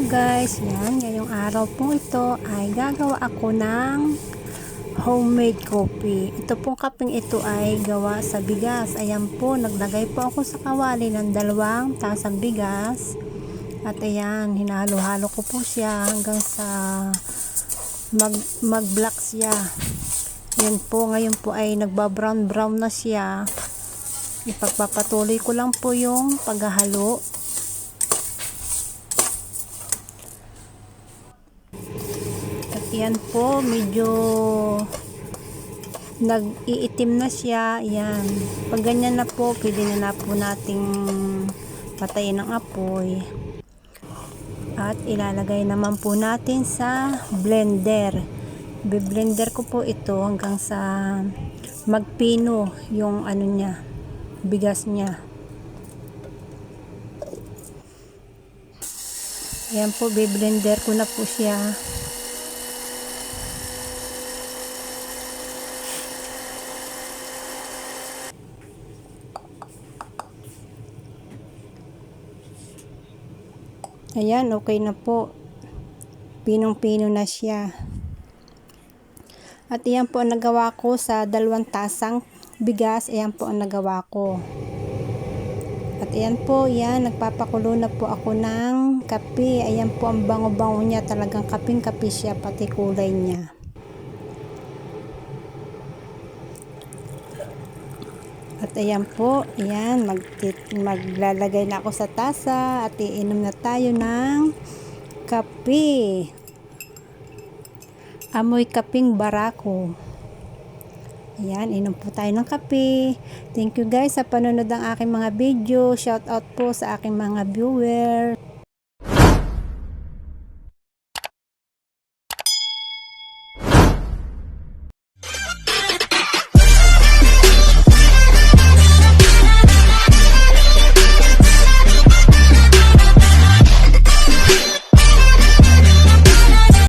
guys, yan, ngayong araw po ito ay gagawa ako ng homemade coffee. Ito pong kaping ito ay gawa sa bigas. Ayan po, naglagay po ako sa kawali ng dalawang tasang bigas. At ayan, hinalo-halo ko po siya hanggang sa mag, mag-black siya. Yan po, ngayon po ay nagbabrown-brown na siya. Ipagpapatuloy ko lang po yung paghahalo. Yan po, medyo nag-iitim na siya. Yan. Pag ganyan na po, pwede na na po nating patayin ng apoy. At ilalagay naman po natin sa blender. Be-blender ko po ito hanggang sa magpino yung ano niya, bigas niya. Ayan po, be-blender ko na po siya. Ayan, okay na po. Pinong-pino na siya. At iyan po ang nagawa ko sa dalawang tasang bigas. Ayan po ang nagawa ko. At ayan po, yan, nagpapakulo na po ako ng kape. Ayan po ang bango-bango niya. Talagang kaping-kape siya, pati kulay niya. At ayan po, ayan, mag maglalagay na ako sa tasa at iinom na tayo ng kape. Amoy kaping barako. Ayan, inom po tayo ng kape. Thank you guys sa panonood ng aking mga video. Shout out po sa aking mga viewer.